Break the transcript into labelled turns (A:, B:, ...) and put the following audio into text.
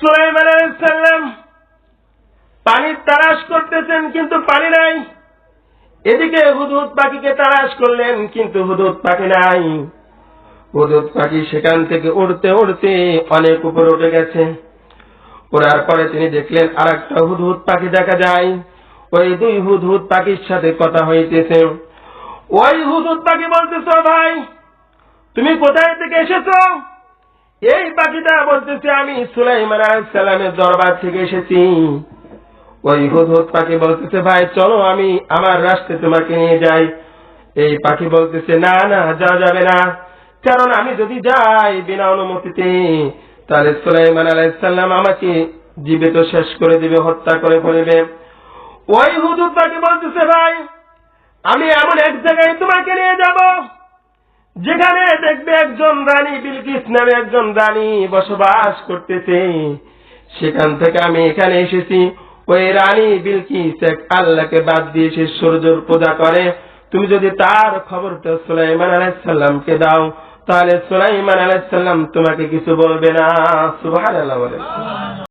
A: সুলাইমান আলাইসাল্লাম পানির তালাশ করতেছেন, কিন্তু পানি নাই। এদিকে হুদুদ পাখিকে তালাশ করলেন, কিন্তু হুদুদ পাখি নাই। হুদুদ পাখি সেখান থেকে উড়তে উড়তে অনেক উপরে উঠে গেছে। ওড়ার পরে তিনি দেখলেন আর একটা হুদহুদ পাখি দেখা যায়। ওই দুই হুদহুদ পাখির সাথে কথা হইতেছে। ওই হুদহুদ পাখি বলতেছ ভাই, তুমি কোথায় থেকে এসেছ? পাখিটা বলতেছে, আমি সুলাইমান সালামের দরবার থেকে এসেছি। ওই হুদহুদ পাখি বলতেছে, ভাই, চলো আমি আমার রাস্তে তোমাকে নিয়ে যাই। এই পাখি বলতেছে, না না, যাওয়া যাবে না। কারণ আমি যদি যাই বিনা অনুমতিতে, তাহলে সুলাইমান আলাইসাল্লাম আমাকে জীবিত শেষ করে দিবে, হত্যা করে ফেলবে। ওই হুদুদ পাখি বলতেছে, ভাই, আমি এমন এক জায়গায় তোমাকে নিয়ে যাব যেখানে দেখবে একজন রানী, বিলকিস নামে একজন রানী বসবাস করতেছে, সেখান থেকে আমি এখানে এসেছি। ওই রানী বিলকিস এক আল্লাহকে বাদ দিয়ে সে সূর্যর পূজা করে। তুমি যদি তার খবরটা সুলাইমান আলাইসাল্লামকে দাও, তাহলে সুলাইমান আলাইসাল্লাম তোমাকে কিছু বলবে না। সুবহানাল্লাহ বলে।